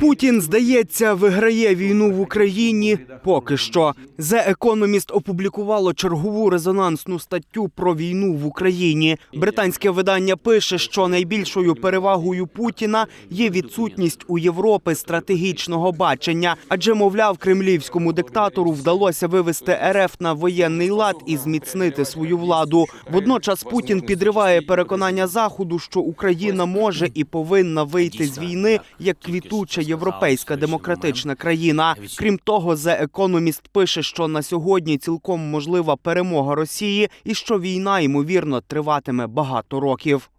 Путін, здається, виграє війну в Україні поки що. The Economist опублікувало чергову резонансну статтю про війну в Україні. Британське видання пише, що найбільшою перевагою Путіна є відсутність у Європи стратегічного бачення, адже, мовляв, кремлівському диктатору вдалося вивести РФ на воєнний лад і зміцнити свою владу. Водночас Путін підриває переконання заходу, що Україна може і повинна вийти з війни як квітуча європейська демократична країна. Крім того, The Economist пише, що на сьогодні цілком можлива перемога Росії і що війна ймовірно триватиме багато років.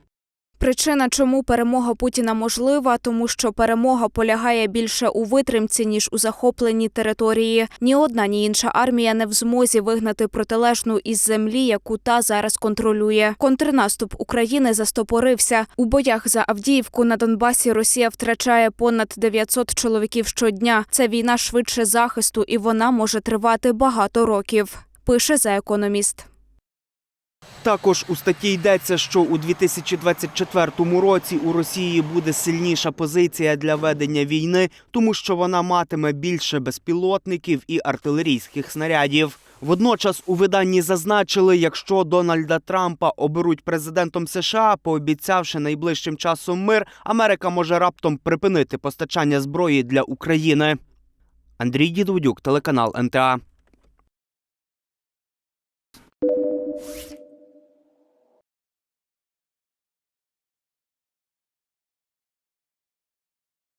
Причина, чому перемога Путіна можлива, тому що перемога полягає більше у витримці ніж у захопленні території. Ні одна, ні інша армія не в змозі вигнати протилежну із землі, яку та зараз контролює. Контрнаступ України застопорився у боях за Авдіївку на Донбасі. Росія втрачає понад 900 чоловіків щодня. Це війна швидше захисту, і вона може тривати багато років. Пише за економіст. Також у статті йдеться, що у 2024 році у Росії буде сильніша позиція для ведення війни, тому що вона матиме більше безпілотників і артилерійських снарядів. Водночас у виданні зазначили, якщо Дональда Трампа оберуть президентом США, пообіцявши найближчим часом мир, Америка може раптом припинити постачання зброї для України. Андрій Дідудюк, телеканал НТА.